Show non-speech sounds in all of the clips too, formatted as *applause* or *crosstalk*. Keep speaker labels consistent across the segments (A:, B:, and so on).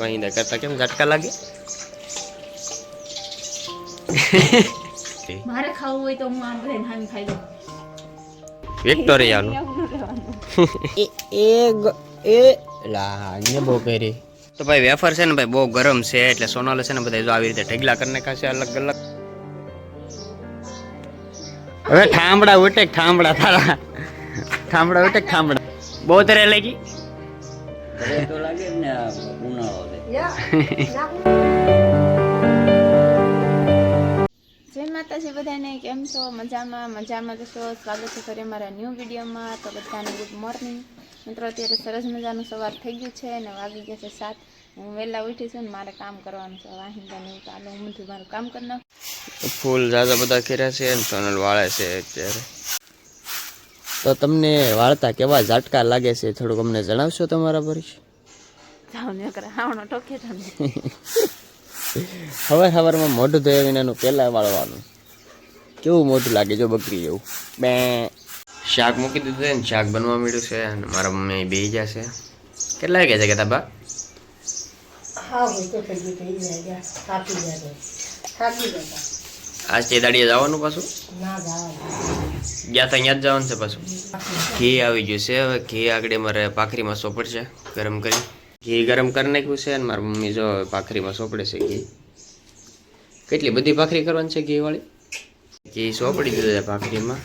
A: વાહિંદા કરતા કેમ ઝટકા લાગે? *laughs*
B: મારે ખાવું હોય તો હું આમ કરીને હામી ખાઈ લઉં.
A: વિક્ટોરિયાનું. એ એ લા ને બહુ કરી તો ભાઈ વેફર છે ને ભાઈ બહુ ગરમ છે એટલે સોનાલે છે ને બધા જો આવી રીતે ઢગલા કરીને ખાશે અલગ અલગ. હવે ઠામડા ઉટે ઠામડા તારા. ઠામડા ઉટે ઠામડા. બહુ તરે લાગી?
C: તો લાગે ને *laughs*
B: જય માતાજી બધાને કેમ છો? મજામાં? મજામાં તો છો? સ્વાગત છે ફરી અમારા ન્યૂ વિડીયોમાં તો બધાને ગુડ મોર્નિંગ મિત્રો અત્યારે સરસ મજાનું સવાર થઈ ગયું છે અને વાગી ગયા છે સાત. હું વહેલા ઉઠી છું ને મારે કામ કરવાનું છે. વાહિંદા ને તો આલો હું મારું કામ કરી નાખું.
A: ફૂલ દાદા બધા કર્યા છે અને સોનલ વાળે છે અત્યારે. તો તમને વાળતા કેવા ઝાટકા લાગે છે થોડુંક અમને જણાવશો તમારા પર?
B: જાઉં ને હાવણો ટોકે
A: સવાર સવારમાં મોઢું ધોયા વિનાનું પહેલાં વાળવાનું. કેવું મોઢું લાગે જો બકરી જેવું? બે. શાક મૂકી દીધું છે ને શાક બનવા મળ્યું છે અને મારા મમ્મી બે જશે કેટલા વાગ્યા છે કે તાબા આજ તે દાડીએ જવાનું પાછું? ગયા તો અહીંયા જ જવાનું છે પાછું? ઘી આવી ગયું છે હવે ઘી આગળ મારે પાખરીમાં સોપડ છે ગરમ કરી. ઘી ગરમ કરી નાખ્યું છે અને મારી મમ્મી જો ભાખરીમાં સોપડે છે ઘી. કેટલી બધી ભાખરી કરવાની છે ઘીવાળી? ઘી સોપડી દીધું છે ભાખરીમાં.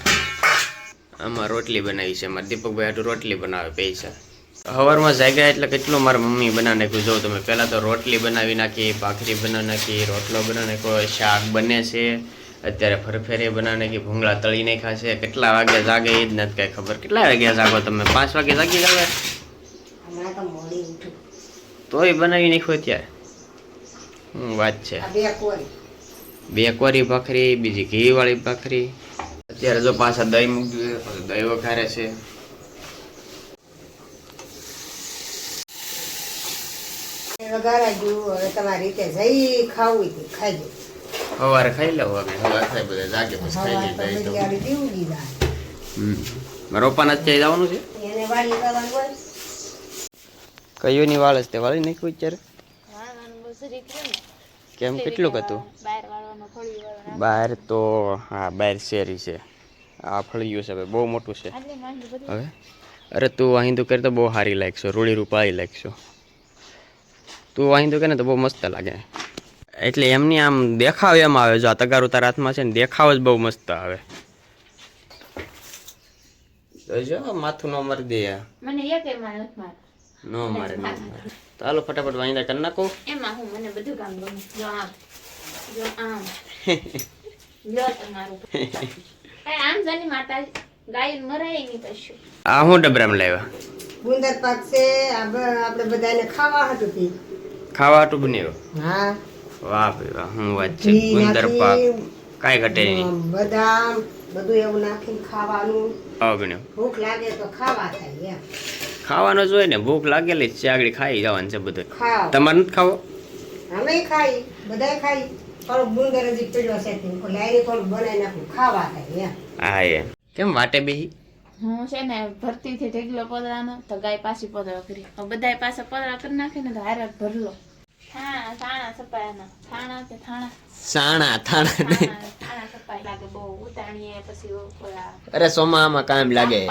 A: આમાં રોટલી બનાવી છે. મારા દીપકભાઈ આટલું રોટલી બનાવે પૈસા. સવારમાં જાગ્યા એટલે કેટલું મારા મમ્મી બનાવી નાખ્યું. જો તમે પહેલાં તો રોટલી બનાવી નાખી, ભાખરી બનાવી નાખી, રોટલો બનાવી નાખ્યો, શાક બને છે. અત્યારે ફરફેરે બનાવી નાખી, ભૂંગળા તળી નાખ્યા છે. કેટલા વાગે જાગે એ જ નથી કાંઈ ખબર. કેટલા વાગ્યા જાગો તમે? પાંચ વાગે જાગી જાવે તોય બનાવી નાખ્યો અત્યારે. શું વાત છે. બે કોરી ભાખરી બીજી ઘી વાળી ભાખરી. અત્યારે જો પાછા દહીં મૂકી દીધું છે, દહીં વઘારે છે. સવારે ખાઈ હવે સવારે ખાઈ બધા જાગે પછી ખાઈ
D: લો
A: દહીં તો.
D: બરિયાળી
A: હમ મારા પપ્પાના જ ક્યાંય જવાનું છે?
D: એને વાળી કરવાનું હોય
A: કયોની વાળ જ તે વાળી નાખ્યું અત્યારે.
B: વાળવાનું બહુ જરીક રહ્યું ને.
A: કેમ કેટલું હતું
B: બહાર
A: તો હા બહાર શેરી છે. આ ફળિયું છે હવે બહુ મોટું છે. હવે? અરે તું વાહિંદુ કરે તો બહુ સારી લાગશો રૂડી રૂપાળી લાગશો. તું વાહિંદુ કરે ને તો બહુ મસ્ત લાગે. એટલે એમની આમ દેખાવ એમ આવે જો આ તગારું તારા હાથમાં છે ને દેખાવ જ બહુ મસ્ત આવે. જો માથું ન મરી દે.
B: મને એક એમાં નથી
A: ન મારે ન મારે. તો હાલો ફટાફટ વાહિંદા કરી નાખો.
B: એમાં હું મને બધું કામ ગમે. જો આમ જો આમ. *laughs* જો તમારું. કઈ આમ જની માતા ગાય મરાય નહીં પછી
A: આ હું ડબરામાં લાવ્યા?
D: ગુંદર પાક છે આપણે બધાને ખાવા હતું તે
A: ખાવા હતું બન્યો
D: હા.
A: વાહ ભાઈ વાહ હું વાત છે. ગુંદર પાક. કાઈ ઘટે નહીં.
D: બદામ બધું એવું નાખીને ખાવાનું.
A: હા બન્યો
D: ભૂખ લાગે તો ખાવા થાય એમ.
A: ખાવાનો જ હોય ને ભૂખ લાગેલી જ છે આગળ ખાઈ જવાનું છે બધું. તમારે નથી ખાવો?
D: અમે ખાઈ બધાય ખાઈ. થોડું ગુંદર હજી પીડ્યો છે તે. લાઈને થોડુંક બનાવી નાખું. ખાવા થાય
A: હા એ. કેમ વાટે બેહી?
B: હું છે ને ભરતી થી ઢેગલો પદરાનો તો ગાય પાછી પદરા કરી. બધા બધાય પાછા પદરા કરી નાખે ને તો હારે ભરલો.
A: સાણા થાણા
B: થાણા થાણા સપાય. લાગે બહુ ઉતાણીએ પછી ઓલા
A: અરે સોમામાં કાયમ લાગે.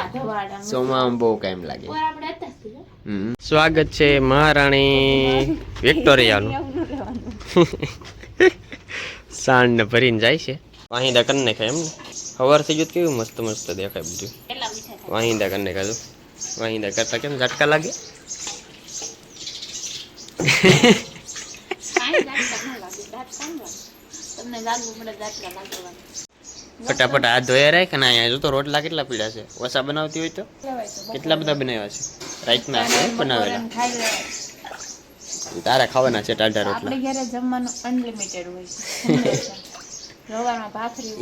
A: સોમામાં બહુ કામ લાગે. સ્વાગત છે મહારાણી વિક્ટોરિયાનું. સાંડ ને ભરીને જાય છે. વાહિંદા કરી નાખાય એમ ને સવાર થઈ ગયું કેવું મસ્ત મસ્ત દેખાય બધું. વાહિંદા કરી નાખાય તો. વાહિંદા કરતા કેમ ઝટકા લાગે
B: કાંઈ દાંતકા ન લાગે દાંત કાંઈ લાગે તમને લાગવું પડે દાંતકા લાગવાનું
A: ફટાફટ હાથ ધોયા રહે કે ના અહીંયા જો તો રોટલા કેટલા પીડા છે? ઓછા બનાવતી હોય તો? કેટલા બધા બનાવ્યા છે? રાતના છે બનાવેલા.
B: ખાઈ
A: તારા ખાવાના છે ટાઢા રોટલા.
B: આપણે ઘરે જમવાનું અનલિમિટેડ હોય છે.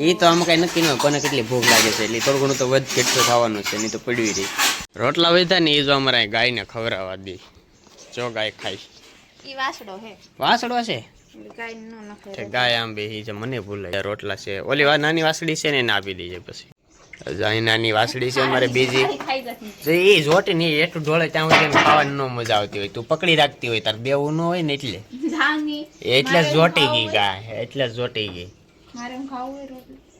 A: એ તો આમાં કઈ નક્કી ન હોય કોને કેટલી ભૂખ લાગે છે એટલે થોડું ઘણું તો વધ કેટલું ખાવાનું છે નહીં તો પડવી રહી. રોટલા વધ્યા ને એ જો અમારે ગાયને ખવડાવવા દે. જો ગાય ખાય
B: ઈ વાસડો હે.
A: વાસડો છે?
B: ગાય
A: આમ બે છે મને ભૂલાય રોટલા છે. ઓલી નાની વાસળી છે ને એને આપી દેજે પછી. નાની વાસળી છે અમારે બીજી. એ જોટ ને એટલું ઢોળે ત્યાં સુધી ખાવાની ન મજા આવતી હોય. તું પકડી રાખતી હોય તાર બેવું ન હોય ને એટલે. એટલે જોટી ગઈ ગાય એટલે જોટી ગઈ.
B: મારે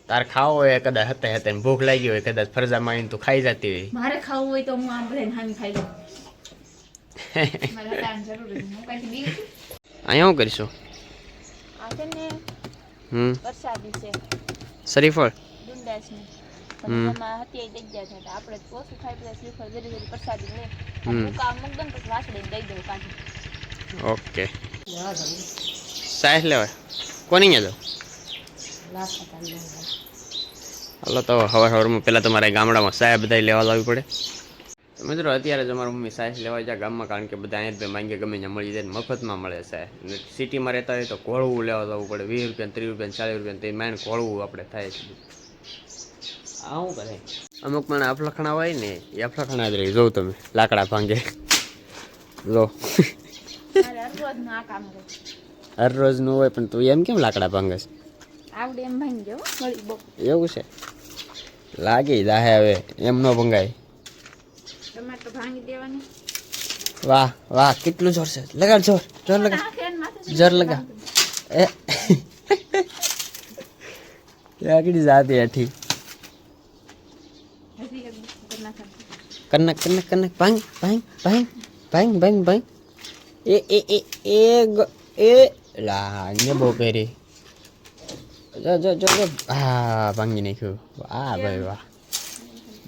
A: તાર ખાવો હોય કદાચ હતા હતા ભૂખ લાગી હોય કદાચ ફરજા મારીને તું ખાઈ જતી હોય.
B: મારે ખાવું હોય તો હું આમ હામી ખાઈ લઉં. *laughs* મારે.
A: અહીંયા શું કરીશું?
B: છે ને
A: હમ.
B: વરસાદી છે.
A: શરીફળ
B: ડુંડાસ ને એમાં હતી દઈ ગયા છે. આપણે ઓછું ખાઈ બધા શ્રીફળ જરી જરી પ્રસાદી લે
A: હમ.
B: મૂકા મૂક દઉં ને પછી વાસળીને દઈ દઉં કાઢી
A: ઓકે. સાહેબ લેવાય. કોની જાવ હાલો તો હવાર હવારમાં પહેલાં તમારે ગામડામાં સાહેબ બધા લેવા લાવવી પડે. તો મિત્રો અત્યારે જ અમારા મમ્મી સાહેબ લેવા જાય ગામમાં કારણ કે બધા અહીંયા ભાઈ માંગે ગમે ત્યાં મળી જાય મફતમાં મળે સાહેબ સિટીમાં રહેતા હોય તો ઘોળવું લેવા જવું પડે. વીસ રૂપિયા ત્રીસ રૂપિયા ચાલીસ રૂપિયા તે માઇન ઘોળવું આપણે થાય છે. આ શું કરે? અમુક પણ અફલખણા હોય ને એ અફલખણા જ રહી. જોઉં તમે લાકડા ભાંગે. જો. હર રોજનું હોય પણ તું એમ કેમ લાકડા ભાંગે છે?
B: આવડે એમ ભાંગી
A: એવું છે? લાગી દાહે હવે એમ ન ભંગાય.
B: ટમાટર ભાંગી દેવાની.
A: વાહ વાહ કેટલું જોર છે. લગાડ જોર જોર
B: માથે
A: જોર લગા એ. લાગડી જાતી હેઠી. કનક કનક કનક ભાંગ ભાંગ ભાંગ ભાંગ ભાંગ ભાંગ. એ એ એ એ એ. લા ને બહુ કરી જો જો જો હા ભાંગી નાખ્યું. વાહ ભાઈ વાહ.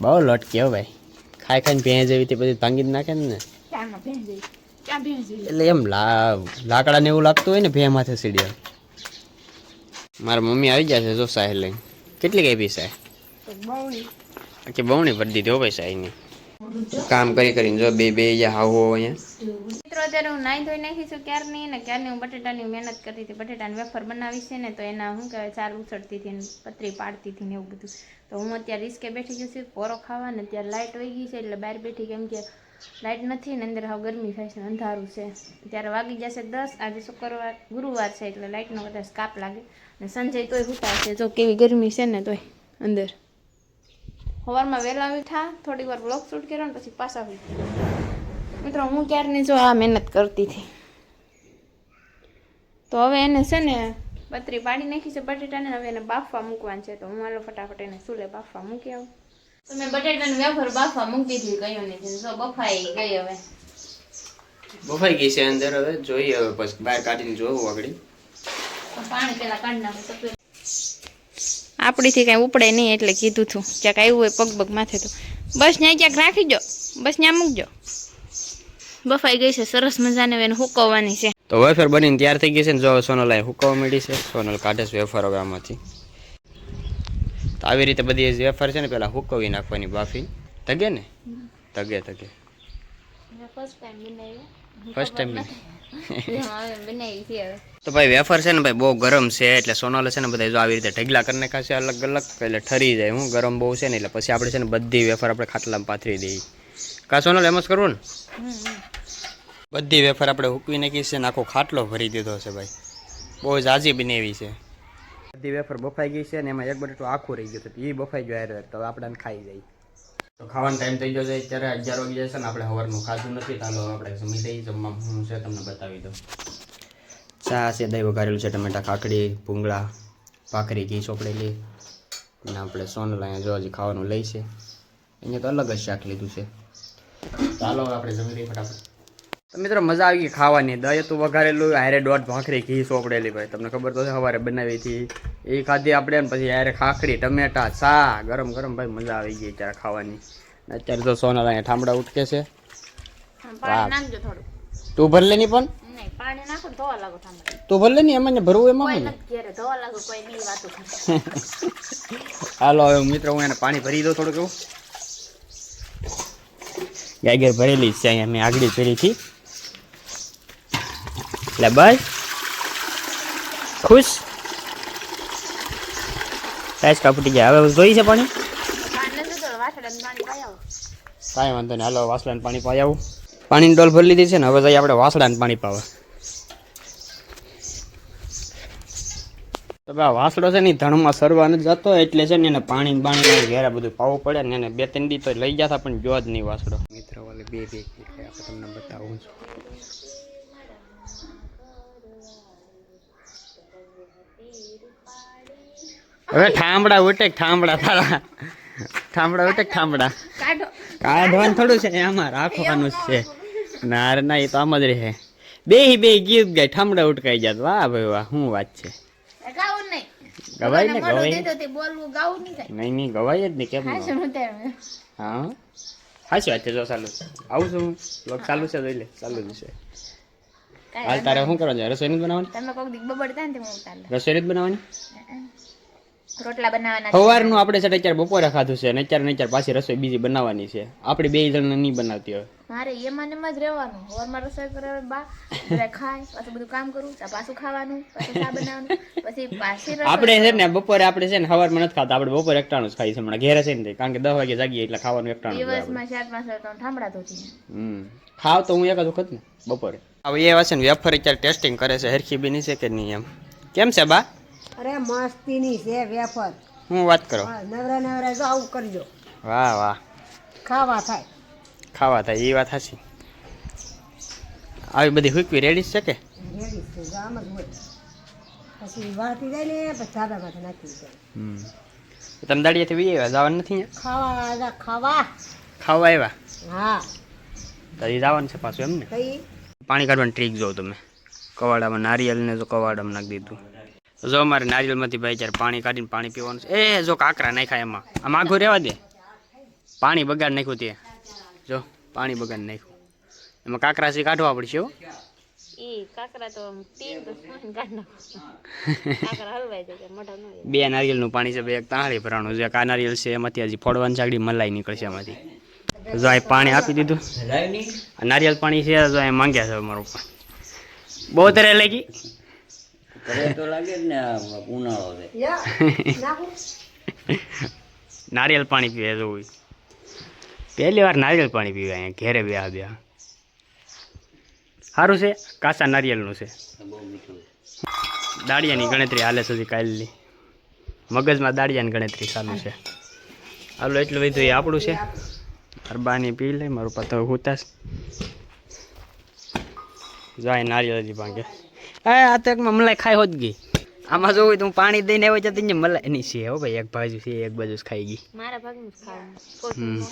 A: બહુ લોટ હો ભાઈ. ખાઈ ખાઈને ભેંસ જેવી તે બધી ભાંગી જ નાખે ને? એટલે એમ લા લાકડાને એવું લાગતું હોય ને ભે માથે સીડ્યા. મારા મમ્મી આવી જશે છે જો સાહેબ લઈને. કેટલી કઈ પી સાહેબ? બહુણી ભરી દીધી હો ભાઈ સાહેબની. કામ કરી કરીને જો બે બે યા હાવો અહીંયા.
B: મિત્રો, અત્યારે હું નાઈ ધોઈ નાખી છું ક્યારની ને ક્યારની હું બટેટાની મહેનત કરતી હતી. બટેટાની વેફર બનાવી છે ને, તો એના શું કહેવાય, ચાર ઉછળતી હતી ને, પતરી પાડતી હતી ને એવું બધું. તો હું અત્યારે રિસ્કે બેઠી ગઈ છું, પોરો ખાવા ને અત્યારે લાઇટ વહી ગઈ છે, એટલે બહાર બેઠી કેમ કે લાઇટ નથી ને, અંદર હાવ ગરમી થાય છે અંધારું છે. ત્યારે વાગી જશે દસ, આજે શુક્રવાર ગુરુવાર છે એટલે લાઇટનો કદાચ કાપ લાગે. ને સંજય તોય હુતા છે જો કેવી ગરમી છે ને તોય, અંદર. સવારમાં વહેલા ઉઠા થોડી વાર બ્લોગ શૂટ કર્યો ને પછી પાછા ઉઠી મિત્રો હું ક્યારની જો આ મહેનત કરતી હતી? તો હવે એને છે ને પતરી પાડી નાખી છે બટેટાને હવે એને બાફવા મૂકવાનું છે. તો હું હાલો ફટાફટ એને સુલે બાફવા મૂકી આવું. તો મેં બટેટાને વેફર બાફવા મૂકી દીધી ગયો નહીં જો બફાઈ ગઈ હવે.
A: બફાઈ ગઈ છે અંદર હવે જોઈએ હવે પછી બહાર કાઢીને જોવું આગળ.
B: પાણી પેલા કાઢી નાખું તો આપણીથી કાંઈ ઉપડે નહીં એટલે કીધું હતું ક્યાંક આવ્યું હોય પગ પગ માથે તો. બસ ત્યાં ક્યાંક રાખી દો બસ ત્યાં મૂકજો. બફાઈ ગઈ છે સરસ મજાને એને હુકવવાની છે.
A: તો વેફર બનીને તૈયાર થઈ ગઈ છે ને જો સોનલ અહીં હુકવા મળી છે. સોનલ કાઢે છે વેફર હવે આમાંથી. તો આવી રીતે બધી વેફર છે ને પેલા હુકવી નાખવાની બાફી. તગે ને? તગે તગે.
B: ફર્સ્ટ ટાઈમ
A: ફર્સ્ટ ટાઈમ *laughs* તો ભાઈ વેફર છે ને ભાઈ બહુ ગરમ છે એટલે સોનાલ છે ને બધા જો આવી રીતે ઢગલા કરીને ખાશે અલગ અલગ એટલે ઠરી જાય હું ગરમ બહુ છે ને એટલે પછી આપણે છે ને બધી વેફર આપણે ખાટલામાં પાથરી દઈએ. કા સોનલ એમ જ કરવું ને? બધી વેફર આપણે હૂકવી નાખી છે ને આખો ખાટલો ભરી દીધો છે ભાઈ. બહુ જાજી બનાવી છે. બધી વેફર બફાઈ ગઈ છે ને એમાં એક બટેટું આખું રહી ગયું હતું એ બફાઈ ગયો તો આપણે ખાઈ જાય. તો ખાવાનો ટાઈમ થઈ ગયો છે. અત્યારે અગિયાર વાગી જશે ને, આપણે સવારનું ખાધું નથી. ચાલો આપણે જમી દઈએ જમવા હું છે તમને બતાવી દઉં. ચા છે, દહીં વઘારેલું છે, ટમેટા, કાકડી, ભૂંગળા, ભાખરી, ઘી ચોપડેલી અને આપણે સોનલ અહીંયા જો હજી ખાવાનું લઈ છે. અહીંયા તો અલગ જ શાક લીધું છે. ચાલો આપણે જમી લઈએ ફટાફટ. તો મિત્રો મજા આવી ગઈ ખાવાની. દહીં તો વઘારેલું, હારે દોઢ, ભાખરી, ઘી, ચોપડેલી ભાઈ. તમને ખબર તો છે સવારે બનાવી હતી. એ ખાધી આપણે ને પછી હારે ખાખરી ટમેટા ચા ગરમ ગરમ ભાઈ મજા આવી ગઈ અત્યારે ખાવાની. અત્યારે તો સોનલ અહીંયા ઠામડા ઉઠકે છે. તું ભરલે નહીં પણ?
B: નહીં પાણી નાખો ને
A: તું એમાં ભરવું એમાં *laughs* હાલો હવે મિત્રો હું એને પાણી ભરી દઉં થોડુંક એવું. ગાયગર ભરેલી છે અહીંયા મેં આગળ ભરી હતી. એટલે બસ ખુશ? સાઈઝ કાપટી ગયા હવે જોઈ છે પાણી? કાંઈ વાંધો નહીં. હાલો વાસડાને પાણી પાઈ આવું. પાણીની ડોલ ભરી લીધી છે ને, હવે જઈએ આપણે વાસડાને પાણી પાવા. તો બા વાસડો છે ને ધણમાં સરવા નથી જતો એટલે છે ને, એને પાણી બાણી ઘેરા બધું પાવું પડે ને, એને બે ત્રણ દી તો લઈ જતા પણ જો જ નહીં વાસડો મિત્રો વાલે બે બે તમને બતાવું છું. હવે ઠામડા ઉટે ઠામડા તારા. ઠામડા ઉટે ઠામડા. કાઢવાનું થોડું છે આમાં રાખવાનું છે. ના અરે ના એ તો આમ જ રહે. બે બે ગીત ગાય. ઠામડા ઉટકાઈ જાત. વાહ ભાઈ વાહ શું વાત છે. ગવાય ને ગવાય.
B: નહીં
A: નહીં ગવાય જ નહીં કેમ
B: હા
A: હાચી વાત છે જો ચાલુ. આવું છું લોક ચાલુ છે જોઈ લે ચાલુ જ છે. હાલ તારે શું કરવાનું છે રસોઈ નથી બનાવવાની?
B: તમે કોક દીક બબડતા ને તે હું
A: રસોઈ નથી બનાવવાની?
B: રોટલા બનાવવાના
A: સવારનું આપણે છે ને અત્યારે બપોરે ખાધું છે અને અત્યારે અત્યારે પાછી રસોઈ બીજી બનાવવાની છે. આપણે બે જણ નહીં બનાવતી હવે
B: મારે એમાં ને એમાં જ રહેવાનું. સવારમાં રસોઈ કરે બા એટલે ખાય પાછું બધું કામ કરું પાછું ખાવાનું પછી ચા બનાવવાનું પછી પાછી
A: આપણે છે ને બપોરે આપણે છે ને સવારમાં નથી ખાતા આપણે બપોરે એકટાણું જ ખાઈ છે હમણાં. ઘેરે છે ને કારણ કે દસ વાગે જાગીએ એટલે ખાવાનું એકટાણું.
B: દિવસમાં ચાર પાંચ વાર ઠામડા ધોતી
A: હમ. ખાવ તો હું એક જ વખત ને બપોરે. હવે એ વાસન છે ને વેફર અત્યારે ટેસ્ટિંગ કરે છે હરખી બી છે કે નહીં એમ. કેમ છે બા?
D: અરે મસ્તીની છે વેફર.
A: હું વાત કરો?
D: નવરા નવરા જો આવું કરજો.
A: વાહ વાહ.
D: ખાવા થાય.
A: ખાવા થાય એ વાત સાચી આવી બધી હુકવી રેડી છે કે?
D: રેડી છે આમ જ હોય. પછી વાળતી જાય ને પછી ધાબામાં નાખી જાય
A: હમ. તમે દાડિયાથી વી આવ્યા? જવાનું નથી
D: ખાવા ખાવા.
A: ખાવા આવ્યા?
D: હા.
A: તો એ જવાનું છે પાછું એમ ને પાણી કાઢવાની ટ્રીક જોઉં તમે. કવાડામાં નારિયેલને જો કવાડામાં નાખી દીધું. જો અમારે નારિયેલમાંથી ભાઈ જ્યારે પાણી કાઢીને પાણી પીવાનું છે. એ જો કાંકરા નાખ્યા એમાં. આ માઘું રહેવા દે. પાણી બગાડ નાખ્યું તે. જો પાણી બગાડ નાખ્યું. એમાં કાંકરા છે કાઢવા પડશે હો.
B: ઈ કાકરા તો પીન તો કાઢ નાખો. *laughs* કાકરા હલવાઈ જાય મોઢા ન
A: બે નારિયેલનું પાણી છે બે એક તાળી ભરાણું જે કા નારિયેલ છે એમાંથી હજી ફોડવાની ચાગડી મલાઈ નીકળશે એમાંથી. જો આ પાણી આપી દીધું. નારિયેલ પાણી છે જો અહીં માંગ્યા છે અમારું પણ બહુ તરે લાગી
C: કરે તો લાગે ને ઉનાળો છે. *laughs*
A: નારિયેલ પાણી પીવે જોવું પહેલી વાર નારિયેલ પાણી પીવે અહીંયા ઘેરે બે બ્યા સારું છે કાચા નારિયેલનું છે.
C: બહુ મીઠું છે.
A: દાળિયાની ગણતરી હાલે સુધી કાલની. મગજમાં દાળિયાની ગણતરી ચાલુ છે. હાલો એટલું બધું એ આપણું છે. અરબાની પી લે મારું પતો હુતાશ. જાય નારિયેલ હજી ભાંગે. આ તો એકમાં મલાઈ ખાઈ હોત ગઈ. આમાં જોવું તું પાણી દઈને આવ્યો જતી ને મલાઈ. એની છે હો ભાઈ એક બાજુ છે એક બાજુ ખાઈ ગઈ.
B: મારા ભાગનું ખાવાનું.